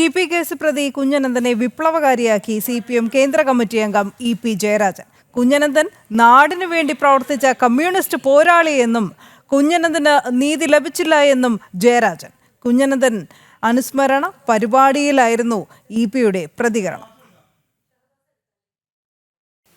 T P case പ്രതി കുഞ്ഞനന്ദനെ വിപ്ലവകാരിയാക്കി സി പി എം കേന്ദ്ര കമ്മിറ്റി അംഗം ഇ പി ജയരാജൻ. കുഞ്ഞനന്ദൻ നാടിനു വേണ്ടി പ്രവർത്തിച്ച കമ്മ്യൂണിസ്റ്റ് പോരാളിയെന്നും കുഞ്ഞനന്ദന് നീതി ലഭിച്ചില്ല എന്നും ജയരാജൻ. കുഞ്ഞനന്ദൻ അനുസ്മരണ പരിപാടിയിലായിരുന്നു ഇ പിയുടെ പ്രതികരണം.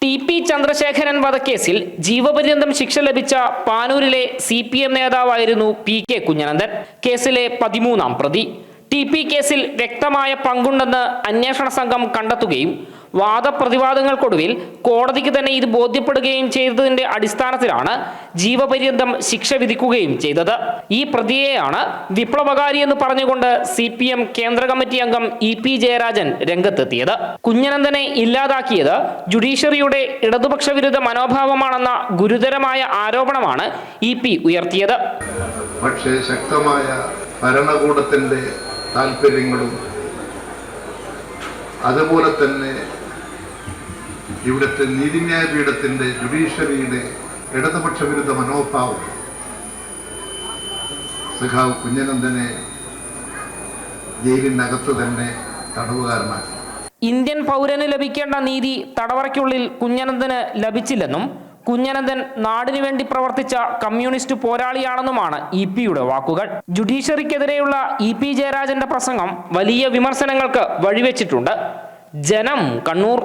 ടി പി ചന്ദ്രശേഖരൻ വധക്കേസിൽ ജീവപര്യന്തം ശിക്ഷ ലഭിച്ച പാനൂരിലെ സി പി എം നേതാവായിരുന്നു പി കെ കുഞ്ഞനന്ദൻ. കേസിലെ പതിമൂന്നാം പ്രതി. ടി പി കേസിൽ വ്യക്തമായ പങ്കുണ്ടെന്ന് അന്വേഷണ സംഘം കണ്ടെത്തുകയും വാദപ്രതിവാദങ്ങൾക്കൊടുവിൽ കോടതിക്ക് തന്നെ ഇത് ബോധ്യപ്പെടുകയും ചെയ്തതിന്റെ അടിസ്ഥാനത്തിലാണ് ജീവപര്യന്തം ശിക്ഷ വിധിക്കുകയും ചെയ്തത്. ഈ പ്രതിയെയാണ് വിപ്ലവകാരി എന്ന് പറഞ്ഞുകൊണ്ട് സി പി എം കേന്ദ്ര കമ്മിറ്റി അംഗം ഇ പി ജയരാജൻ രംഗത്തെത്തിയത്. കുഞ്ഞനന്ദനെ ഇല്ലാതാക്കിയത് ജുഡീഷ്യറിയുടെ ഇടതുപക്ഷ വിരുദ്ധ മനോഭാവമാണെന്ന ഗുരുതരമായ ആരോപണമാണ് ഇ പി ഉയർത്തിയത്. പക്ഷേ ശക്തമായ ഭരണകൂടത്തിന്റെ താല്പര്യങ്ങളും അതുപോലെ തന്നെ ഇവിടുത്തെ നീതിന്യായ പീഠത്തിന്റെ ജുഡീഷ്യറിയുടെ ഇടതുപക്ഷ വിരുദ്ധ മനോഭാവം. സഖാവ് കുഞ്ഞനന്ദനെ ജയിലിനകത്ത് തന്നെ തടവുകാരനാക്കി. ഇന്ത്യൻ പൗരന് ലഭിക്കേണ്ട നീതി തടവറയ്ക്കുള്ളിൽ കുഞ്ഞനന്ദന് ലഭിച്ചില്ലെന്നും കുഞ്ഞനന്ദൻ നാടിനു വേണ്ടി പ്രവർത്തിച്ച കമ്മ്യൂണിസ്റ്റ് പോരാളിയാണെന്നുമാണ് ഇ പിയുടെ വാക്കുകൾ. ജുഡീഷ്യറിക്കെതിരെയുള്ള ഇ പി ജയരാജന്റെ പ്രസംഗം വലിയ വിമർശനങ്ങൾക്ക് വഴിവെച്ചിട്ടുണ്ട്. ജനം കണ്ണൂർ